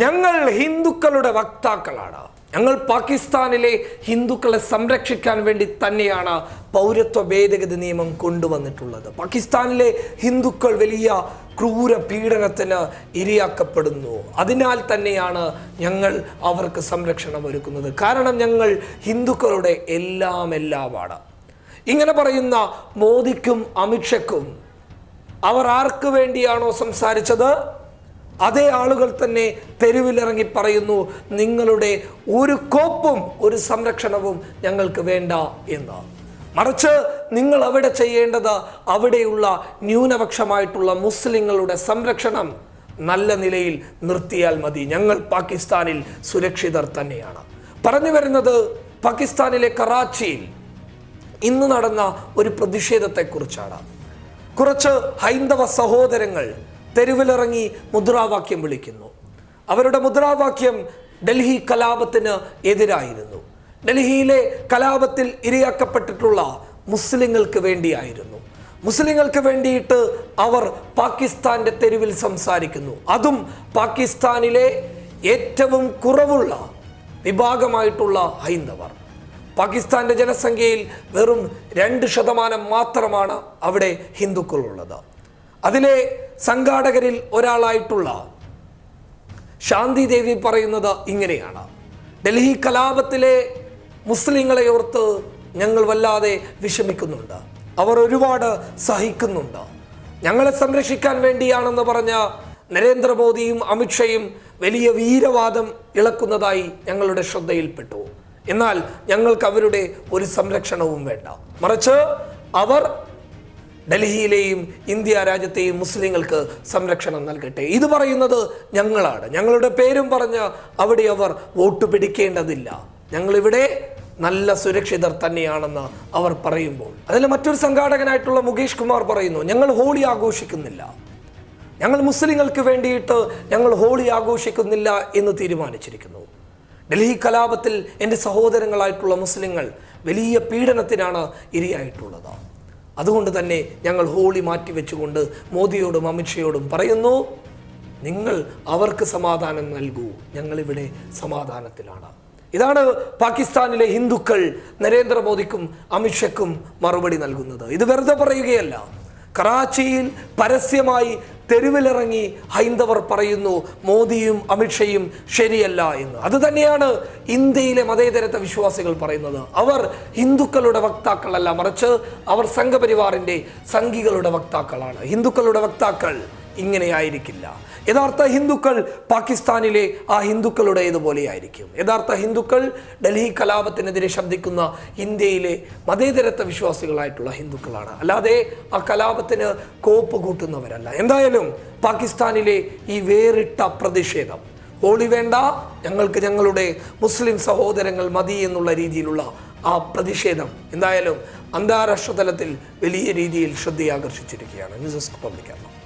ഞങ്ങൾ ഹിന്ദുക്കളുടെ വക്താക്കളാണ്. ഞങ്ങൾ പാകിസ്ഥാനിലെ ഹിന്ദുക്കളെ സംരക്ഷിക്കാൻ വേണ്ടി തന്നെയാണ് പൗരത്വ ഭേദഗതി നിയമം കൊണ്ടുവന്നിട്ടുള്ളത്. പാകിസ്ഥാനിലെ ഹിന്ദുക്കൾ വലിയ ക്രൂര പീഡനത്തിന് ഇരയാക്കപ്പെടുന്നു. അതിനാൽ തന്നെയാണ് ഞങ്ങൾ അവർക്ക് സംരക്ഷണം ഒരുക്കുന്നത്. കാരണം ഞങ്ങൾ ഹിന്ദുക്കളുടെ എല്ലാം എല്ലാമാണ് ഇങ്ങനെ പറയുന്ന മോദിക്കും അമിത്ഷയ്ക്കും അവർ ആർക്ക് വേണ്ടിയാണോ സംസാരിച്ചത്? അതേ ആളുകൾ തന്നെ തെരുവിലിറങ്ങി പറയുന്നു നിങ്ങളുടെ ഒരു കോപ്പും ഒരു സംരക്ഷണവും ഞങ്ങൾക്ക് വേണ്ട എന്ന്. മറിച്ച് നിങ്ങൾ അവിടെ ചെയ്യേണ്ടത് അവിടെയുള്ള ന്യൂനപക്ഷമായിട്ടുള്ള മുസ്ലിങ്ങളുടെ സംരക്ഷണം നല്ല നിലയിൽ നിർത്തിയാൽ മതി. ഞങ്ങൾ പാകിസ്ഥാനിൽ സുരക്ഷിതർ തന്നെയാണ്. പറഞ്ഞു വരുന്നത് പാകിസ്ഥാനിലെ കറാച്ചിയിൽ ഇന്ന് നടന്ന ഒരു പ്രതിഷേധത്തെക്കുറിച്ചാണ്. കുറച്ച് ഹൈന്ദവ സഹോദരങ്ങൾ തെരുവിലിറങ്ങി മുദ്രാവാക്യം വിളിക്കുന്നു. അവരുടെ മുദ്രാവാക്യം ഡൽഹി കലാപത്തിന് എതിരായിരുന്നു. ഡൽഹിയിലെ കലാപത്തിൽ ഇരയാക്കപ്പെട്ടിട്ടുള്ള മുസ്ലിങ്ങൾക്ക് വേണ്ടിയായിരുന്നു. മുസ്ലിങ്ങൾക്ക് വേണ്ടിയിട്ട് അവർ പാകിസ്ഥാന്റെ തെരുവിൽ സംസാരിക്കുന്നു. അതും പാകിസ്ഥാനിലെ ഏറ്റവും കുറവുള്ള വിഭാഗമായിട്ടുള്ള ഹൈന്ദവർ. പാകിസ്ഥാന്റെ ജനസംഖ്യയിൽ വെറും രണ്ട് ശതമാനം മാത്രമാണ് അവിടെ ഹിന്ദുക്കളുള്ളത്. അതിലെ സംഘാടകരിൽ ഒരാളായിട്ടുള്ള ശാന്തി ദേവി പറയുന്നത് ഇങ്ങനെയാണ്. ഡൽഹി കലാപത്തിലെ മുസ്ലിങ്ങളെ ഓർത്ത് ഞങ്ങൾ വല്ലാതെ വിഷമിക്കുന്നുണ്ട്. അവർ ഒരുപാട് സഹിക്കുന്നുണ്ട്. ഞങ്ങളെ സംരക്ഷിക്കാൻ വേണ്ടിയാണെന്ന് പറഞ്ഞ നരേന്ദ്രമോദിയും അമിത്ഷയും വലിയ വീരവാദം ഇളക്കുന്നതായി ഞങ്ങളുടെ ശ്രദ്ധയിൽപ്പെട്ടു. എന്നാൽ ഞങ്ങൾക്ക് അവരുടെ ഒരു സംരക്ഷണവും വേണ്ട. മറിച്ച് അവർ ഡൽഹിയിലെയും ഇന്ത്യ രാജ്യത്തെയും മുസ്ലിങ്ങൾക്ക് സംരക്ഷണം നൽകട്ടെ. ഇത് പറയുന്നത് ഞങ്ങളാണ്. ഞങ്ങളുടെ പേരും പറഞ്ഞ് അവിടെ അവർ വോട്ട് പിടിക്കേണ്ടതില്ല. ഞങ്ങളിവിടെ നല്ല സുരക്ഷിതർ തന്നെയാണെന്ന് അവർ പറയുമ്പോൾ. അതിൽ മറ്റൊരു സംഘാടകനായിട്ടുള്ള മുകേഷ് കുമാർ പറയുന്നു ഞങ്ങൾ ഹോളി ആഘോഷിക്കുന്നില്ല. ഞങ്ങൾ മുസ്ലിങ്ങൾക്ക് വേണ്ടിയിട്ട് ഞങ്ങൾ ഹോളി ആഘോഷിക്കുന്നില്ല എന്ന് തീരുമാനിച്ചിരിക്കുന്നു. ഡൽഹി കലാപത്തിൽ എന്റെ സഹോദരങ്ങളായിട്ടുള്ള മുസ്ലിങ്ങൾ വലിയ പീഡനത്തിനാണ് ഇരയായിട്ടുള്ളത്. അതുകൊണ്ട് തന്നെ ഞങ്ങൾ ഹോളി മാറ്റി വെച്ചുകൊണ്ട് മോദിയോടും അമിത്ഷയോടും പറയുന്നു നിങ്ങൾ അവർക്ക് സമാധാനം നൽകൂ. ഞങ്ങളിവിടെ സമാധാനത്തിലാണ്. ഇതാണ് പാകിസ്ഥാനിലെ ഹിന്ദുക്കൾ നരേന്ദ്രമോദിക്കും അമിത്ഷയ്ക്കും മറുപടി നൽകുന്നത്. ഇത് വെറുതെ പറയുകയല്ല. കറാച്ചിയിൽ പരസ്യമായി തെരുവിലിറങ്ങി ഹൈന്ദവർ പറയുന്നു മോദിയും അമിത്ഷയും ശരിയല്ല എന്ന്. അത് തന്നെയാണ് ഇന്ത്യയിലെ മതേതരത്വ വിശ്വാസികൾ പറയുന്നത്. അവർ ഹിന്ദുക്കളുടെ വക്താക്കളല്ല മറിച്ച് അവർ സംഘപരിവാറിന്റെ സംഘികളുടെ വക്താക്കളാണ്. ഹിന്ദുക്കളുടെ വക്താക്കൾ ഇങ്ങനെയായിരിക്കില്ല. യഥാർത്ഥ ഹിന്ദുക്കൾ പാകിസ്ഥാനിലെ ആ ഹിന്ദുക്കളുടേതുപോലെയായിരിക്കും. യഥാർത്ഥ ഹിന്ദുക്കൾ ഡൽഹി കലാപത്തിനെതിരെ ശബ്ദിക്കുന്ന ഇന്ത്യയിലെ മതേതരത്വ വിശ്വാസികളായിട്ടുള്ള ഹിന്ദുക്കളാണ്. അല്ലാതെ ആ കലാപത്തിന് കോപ്പ് കൂട്ടുന്നവരല്ല. എന്തായാലും പാകിസ്ഥാനിലെ ഈ വേറിട്ട പ്രതിഷേധം ഹോളി വേണ്ട ഞങ്ങൾക്ക് ഞങ്ങളുടെ മുസ്ലിം സഹോദരങ്ങൾ മതി എന്നുള്ള രീതിയിലുള്ള ആ പ്രതിഷേധം എന്തായാലും അന്താരാഷ്ട്ര തലത്തിൽ വലിയ രീതിയിൽ ശ്രദ്ധയാകർഷിച്ചിരിക്കുകയാണ്. News desk പബ്ലിക്കാണ്